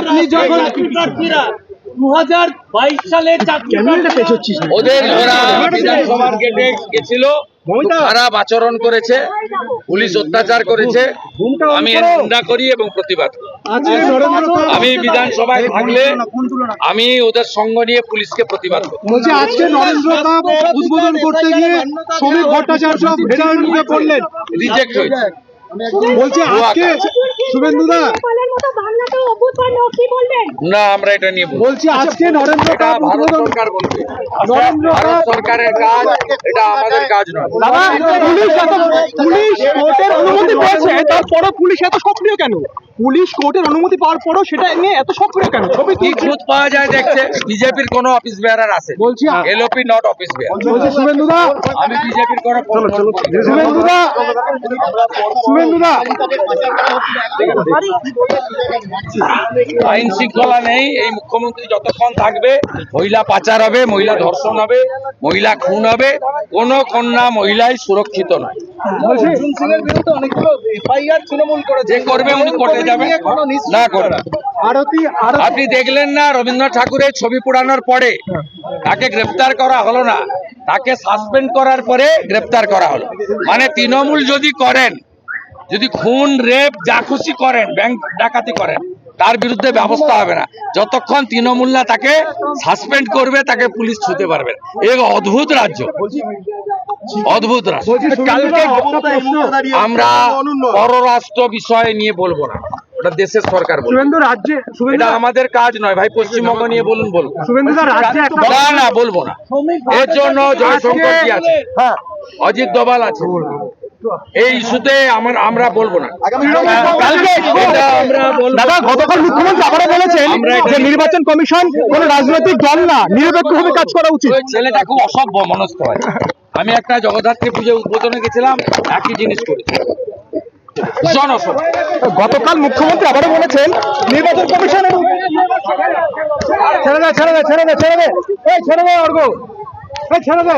আপনি যখন দু হাজার বাইশ সালে চাকরি ওদের ওরা বিধানসভার গেটে গেছিল খারাপ আচরণ করেছে পুলিশ অত্যাচার করেছে আমি নিন্দা করি এবং প্রতিবাদ নরেন্দ্র আমি বিধানসভায় থাকলে আমি ওদের সঙ্গ নিয়ে পুলিশকে প্রতিবাদ করি। বলছি আজকে নরেন্দ্র উদ্বোধন করতে গিয়ে শ্রমিক ভট্টাচার্য পড়লেন। রিজেক্ট হয়েছে। বলছি আজকে শুভেন্দুদা না আমরা এটা নিয়ে বলছি। আজকে নরেন্দ্র এটা কাপ ভারত সরকার বলছে। নরেন্দ্র সরকারের কাজ এটা আমাদের কাজ নয়। পুলিশ তারপরও পুলিশ এত সক্রিয় কেন? পুলিশ কোর্টের অনুমতি পাওয়ার পরও সেটা নিয়ে এত সক্রিয় কেন? ছবি কি পাওয়া যায় দেখছে? বিজেপির কোন অফিস বেয়ারার আছে। বলছি এলওপি নট অফিস বেয়ার বলছি শুভেন্দুদা আমি বিজেপির কোনো শুভেন্দুদা শুভেন্দুদা আইন শৃঙ্খলা নেই এই মুখ্যমন্ত্রী যতক্ষণ থাকবে মহিলা পাচার হবে মহিলা ধর্ষণ হবে মহিলা খুন হবে কোন কন্যা মহিলাই সুরক্ষিত নয়। যে করবে উনি কোর্টে যাবে। না করবে। আরতি আরতি। আপনি দেখলেন না রবীন্দ্রনাথ ঠাকুরের ছবি পোড়ানোর পরে তাকে গ্রেফতার করা হলো না। তাকে সাসপেন্ড করার পরে গ্রেফতার করা হলো। মানে তৃণমূল যদি করেন যদি খুন রেপ যা খুশি করেন ব্যাংক ডাকাতি করেন তার বিরুদ্ধে ব্যবস্থা হবে না। যতক্ষণ তৃণমূল না তাকে সাসপেন্ড করবে তাকে পুলিশ ছুতে পারবে না। এ অদ্ভুত রাজ্য। অদ্ভুত কালকে আমরা পররাষ্ট্র বিষয় নিয়ে বলব না। ওটা দেশের সরকার শুভেন্দু রাজ্যে এটা আমাদের কাজ নয় ভাই পশ্চিমবঙ্গ নিয়ে বলুন বলুন। শুভেন্দুদা রাজ্যে না না বলব না। এর জন্য জয়শঙ্কর কি আছে। হ্যাঁ। অজিত দোভাল আছে। এই ইস্যুতে আমার আমরা বলব না। কালকে এটা আমরা বলব দাদা গতকাল মুখ্যমন্ত্রী আবারও বলেছেন যে নির্বাচন কমিশন কোন রাজনৈতিক দল না। নিরপেক্ষভাবে কাজ করা উচিত। ছেলেটা খুব অসভ্য মনস্থ হয়। আমি একটা জগদ্ধাত্রী পুজো উদ্বোধনে গেছিলাম, একই জিনিস অসভ্য গতকাল মুখ্যমন্ত্রী আবারও বলেছেন, নির্বাচন কমিশন ছেড়ে দে ছেড়ে দে ছেড়ে দে ছেড়ে দে। এই, ছেড়ে দে অর্ঘ এই, ছেড়ে দে।